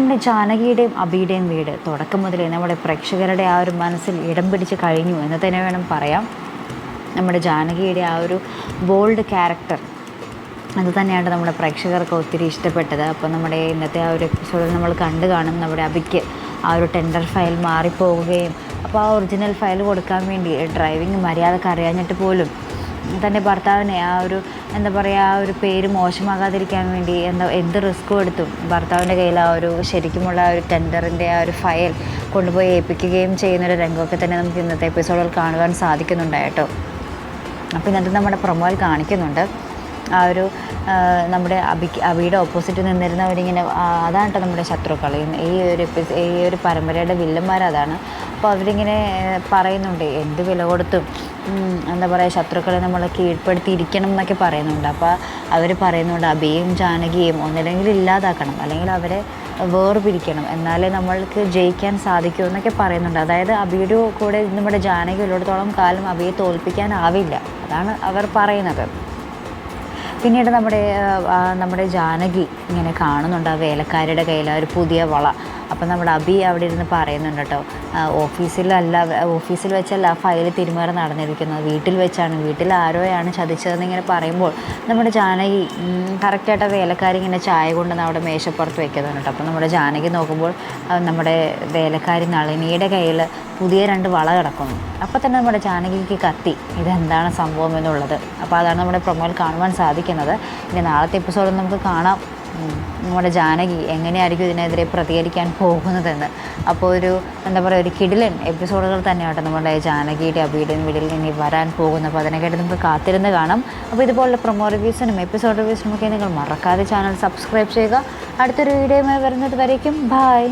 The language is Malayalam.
നമ്മുടെ ജാനകിയുടെയും അബിയുടെയും വീട് തുടക്കം മുതലേ നമ്മുടെ പ്രേക്ഷകരുടെ ആ ഒരു മനസ്സിൽ ഇടം പിടിച്ച് കഴിഞ്ഞു എന്ന് തന്നെ വേണം പറയാം. നമ്മുടെ ജാനകിയുടെ ആ ഒരു ബോൾഡ് ക്യാരക്ടർ അത് തന്നെയാണ് നമ്മുടെ പ്രേക്ഷകർക്ക് ഒത്തിരി ഇഷ്ടപ്പെട്ടത്. അപ്പോൾ നമ്മുടെ ഇന്നത്തെ ആ ഒരു എപ്പിസോഡിൽ നമ്മൾ കണ്ടു കാണും നമ്മുടെ അബിക്ക് ആ ഒരു ടെൻഡർ ഫയൽ മാറിപ്പോവുകയും അപ്പോൾ ആ ഒറിജിനൽ ഫയൽ കൊടുക്കാൻ വേണ്ടി ഡ്രൈവിംഗ് മര്യാദയ്ക്ക് അറിയാഞ്ഞിട്ട് പോലും തന്റെ ഭർത്താവിനെ ആ ഒരു എന്താ പറയുക ആ ഒരു പേര് മോശമാകാതിരിക്കാൻ വേണ്ടി എന്താ എന്ത് റിസ്ക്കും എടുത്തും ഭർത്താവിന്റെ കയ്യിൽ ആ ഒരു ശരിക്കുമുള്ള ആ ഒരു ടെൻഡറിന്റെ ആ ഒരു ഫയൽ കൊണ്ടുപോയി ഏൽപ്പിക്കുകയും ചെയ്യുന്നൊരു രംഗമൊക്കെ തന്നെ നമുക്ക് ഇന്നത്തെ എപ്പിസോഡുകൾ കാണുവാൻ സാധിക്കുന്നുണ്ടായിട്ടോ അപ്പോൾ ഇന്നത്തെ നമ്മുടെ പ്രൊമോയിൽ കാണിക്കുന്നുണ്ട്. ആ ഒരു നമ്മുടെ അബിക്ക് അബിയുടെ ഓപ്പോസിറ്റ് നിന്നിരുന്നവരിങ്ങനെ അതാണ് കേട്ടോ നമ്മുടെ ശത്രുക്കൾ. ഈ- ഒരു ഈ ഒരു പരമ്പരയുടെ വില്ലന്മാർ അതാണ് അപ്പോൾ അവരിങ്ങനെ പറയുന്നുണ്ട് എന്ത് വില കൊടുത്തും എന്താ പറയുക ശത്രുക്കളെ നമ്മൾ കീഴ്പ്പെടുത്തിയിരിക്കണം എന്നൊക്കെ പറയുന്നുണ്ട്. അപ്പോൾ അവർ പറയുന്നുണ്ട് അബിയും ജാനകിയും ഒന്നില്ലെങ്കിൽ ഇല്ലാതാക്കണം അല്ലെങ്കിൽ അവരെ വേർപിരിക്കണം എന്നാലേ നമ്മൾക്ക് ജയിക്കാൻ സാധിക്കൂ എന്നൊക്കെ പറയുന്നുണ്ട്. അതായത് അബിയുടെ കൂടെ നമ്മുടെ ജാനകി ഉള്ളിടത്തോളം കാലം അബിയെ തോൽപ്പിക്കാനാവില്ല അതാണ് അവർ പറയുന്നത്. പിന്നീട് നമ്മുടെ നമ്മുടെ ജാനകി ഇങ്ങനെ കാണുന്നുണ്ട് ആ വേലക്കാരുടെ കയ്യിൽ ഒരു പുതിയ വള. അപ്പം നമ്മുടെ അബി അവിടെ ഇരുന്ന് പറയുന്നുണ്ട് കേട്ടോ ഓഫീസിലല്ല ഓഫീസിൽ വെച്ചല്ല ഫയൽ തിരുമാറി നടന്നിരിക്കുന്നത് വീട്ടിൽ വെച്ചാണ് വീട്ടിൽ ആരോയാണ് ചതിച്ചതെന്ന് ഇങ്ങനെ പറയുമ്പോൾ നമ്മുടെ ജാനകി കറക്റ്റായിട്ട് വേലക്കാരി ഇങ്ങനെ ചായ കൊണ്ടുവന്ന് അവിടെ മേശപ്പുറത്ത് വെക്കുന്നുണ്ട് കേട്ടോ. അപ്പം നമ്മുടെ ജാനകി നോക്കുമ്പോൾ നമ്മുടെ വേലക്കാരി നളിനിയുടെ കയ്യിൽ പുതിയ രണ്ട് വള കിടക്കുന്നു. അപ്പോൾ തന്നെ നമ്മുടെ ജാനകിക്ക് കത്തി. ഇതെന്താണ് സംഭവം എന്നുള്ളത്. അപ്പോൾ അതാണ് നമ്മുടെ പ്രൊമോയിൽ കാണുവാൻ സാധിക്കുന്നത്. ഇനി നാളത്തെ എപ്പിസോഡിൽ നമുക്ക് കാണാം. നമ്മുടെ ജാനകി എങ്ങനെയായിരിക്കും ഇതിനെതിരെ പ്രതികരിക്കാൻ പോകുന്നതെന്ന്. അപ്പോൾ ഒരു എന്താ പറയുക ഒരു കിടിലൻ എപ്പിസോഡുകൾ തന്നെയാട്ടോ നമ്മുടെ ജാനകിയുടെ അബിയുടെയും വീടിൽ ഇനി വരാൻ പോകുന്നത്. അപ്പോൾ അതിനെക്കാട്ടി നമുക്ക് കാത്തിരുന്ന് കാണാം. അപ്പോൾ ഇതുപോലുള്ള പ്രൊമോ റിവ്യൂസിനും എപ്പിസോഡ് റിവ്യൂസിനും ഒക്കെ നിങ്ങൾ മറക്കാതെ ചാനൽ സബ്സ്ക്രൈബ് ചെയ്യുക. അടുത്തൊരു വീഡിയോയുമായി വരുന്നത് വരേക്കും. ബായ്